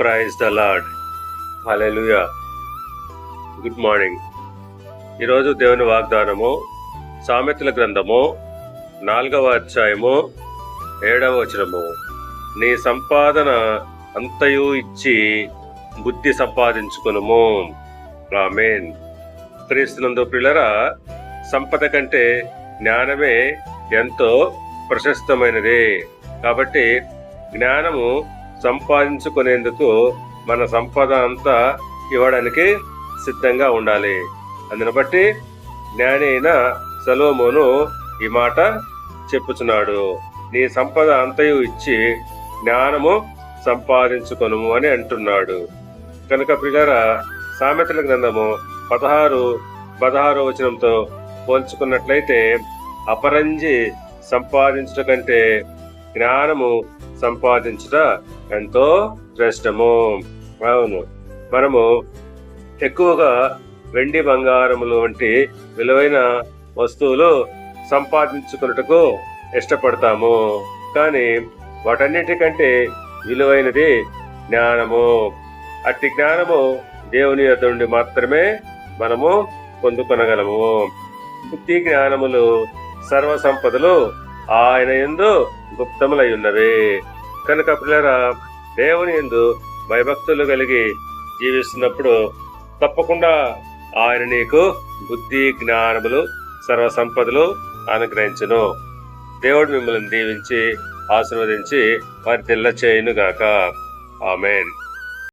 Praise the Lord hallelujah good morning ఈరోజు దేవుని వాగ్దానము సామెతల గ్రంథము నాలుగవ అధ్యాయము ఏడవ వచనము. నీ సంపాదన అంతయు ఇచ్చి బుద్ధి సంపాదించుకునుము. ఆమేన్. క్రీస్తునందు పిల్లరా సంపద కంటే జ్ఞానమే ఎంతో ప్రశస్తమైనది. కాబట్టి జ్ఞానము సంపాదించుకునేందుకు మన సంపద అంతా ఇవ్వడానికి సిద్ధంగా ఉండాలి. అందుని బట్టి జ్ఞాని అయిన సలోమోను ఈ మాట చెప్పుచున్నాడు. నీ సంపద అంతయు ఇచ్చి జ్ఞానము సంపాదించుకొను అని అంటున్నాడు. కనుక పిల్లరా సామెతల గ్రంథము పదహారు పదహారు వచనంతో పోల్చుకున్నట్లయితే అపరంజి సంపాదించుట కంటే జ్ఞానము సంపాదించుట ఎంతో శ్రేష్టము. అవును. మనము ఎక్కువగా వెండి బంగారములు వంటి విలువైన వస్తువులు సంపాదించుకున్నటకు ఇష్టపడతాము. కానీ వాటన్నిటికంటే విలువైనది జ్ఞానము. అట్టి జ్ఞానము దేవుని యొద్ద నుండి మాత్రమే మనము పొందుకొనగలము. బుద్ధి జ్ఞానములు సర్వ సంపదలు ఆయన ఎందు గుప్తములై ఉన్నవి కనుక పిల్లరా దేవుని ఎందు భయభక్తులు కలిగి జీవిస్తున్నప్పుడు తప్పకుండా ఆయన నీకు బుద్ధి జ్ఞానములు సర్వ సంపదలు అనుగ్రహించును. దేవుడు మిమ్మల్ని దీవించి ఆశీర్వదించి వారి తెల్ల చేయును గాక ఆమెన్.